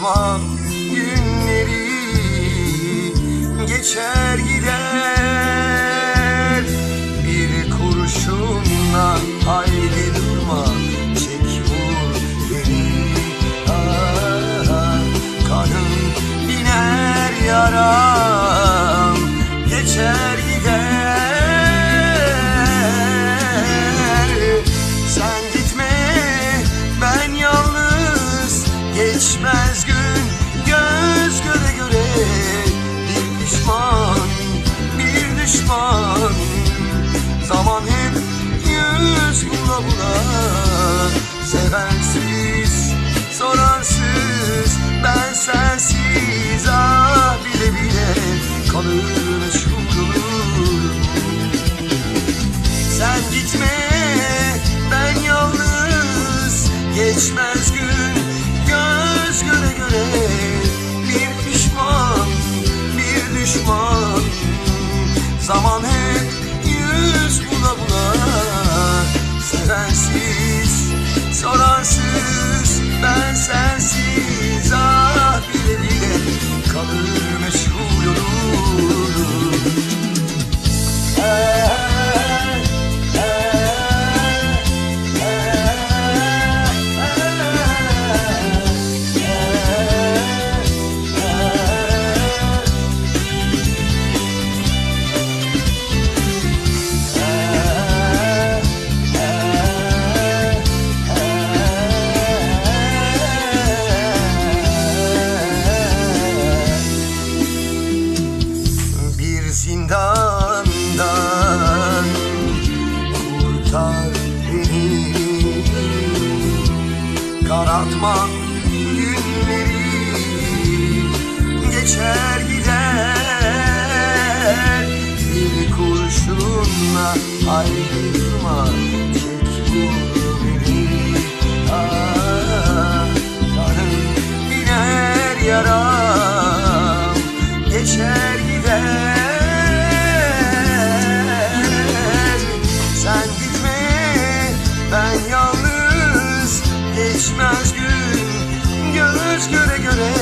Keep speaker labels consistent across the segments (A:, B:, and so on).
A: Karartma günleri geçer bula bula Sevensiz soransız ben sensiz. Ah bile bile kalır meşgulum sen gitme ben yalnız. Geçmez gün göz göre göre. Bir pişman bir düşman. Zaman hep yüz bula bula soransız Karartma günleri. Geçer gider Bir kurşunla ayrılma Göz göre göre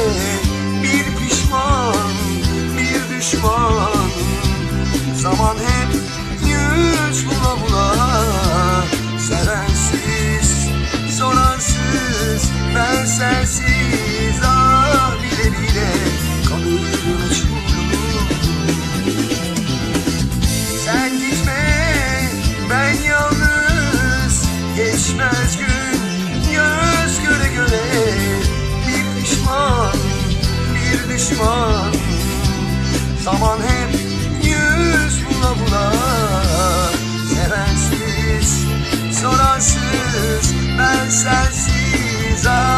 A: bir pişman bir düşman. Zaman hep yüz bula bula Sevensiz soransız ben sensiz. Ah bile bile kalır meşgulum sen gitme ben yalnız geçmez gün düşman Zaman hep yüz bula bula. Sevensiz, sorarsız, ben sensiz. Ah.